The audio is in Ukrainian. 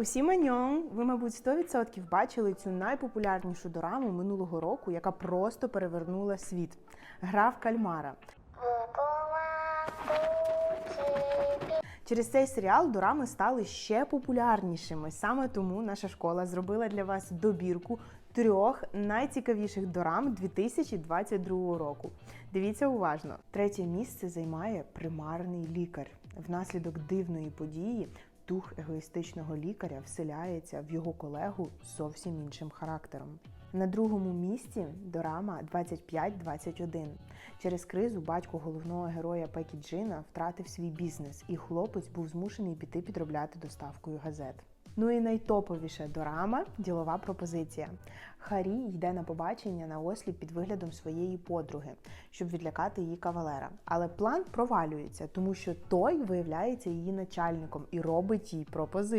Усім аньон! Ви, мабуть, 100% бачили цю найпопулярнішу дораму минулого року, яка просто перевернула світ. Гра в кальмара. Через цей серіал дорами стали ще популярнішими. Саме тому наша школа зробила для вас добірку трьох найцікавіших дорам 2022 року. Дивіться уважно. Третє місце займає примарний лікар. Внаслідок дивної події дух егоїстичного лікаря вселяється в його колегу зовсім іншим характером. На другому місці дорама 25-21. Через кризу батько головного героя Пекі Джина втратив свій бізнес, і хлопець був змушений піти підробляти доставкою газет. Ну і найтоповіша дорама ділова пропозиція. Харі йде на побачення на осліп під виглядом своєї подруги, щоб відлякати її кавалера. Але план провалюється, тому що той виявляється її начальником і робить їй пропозицію.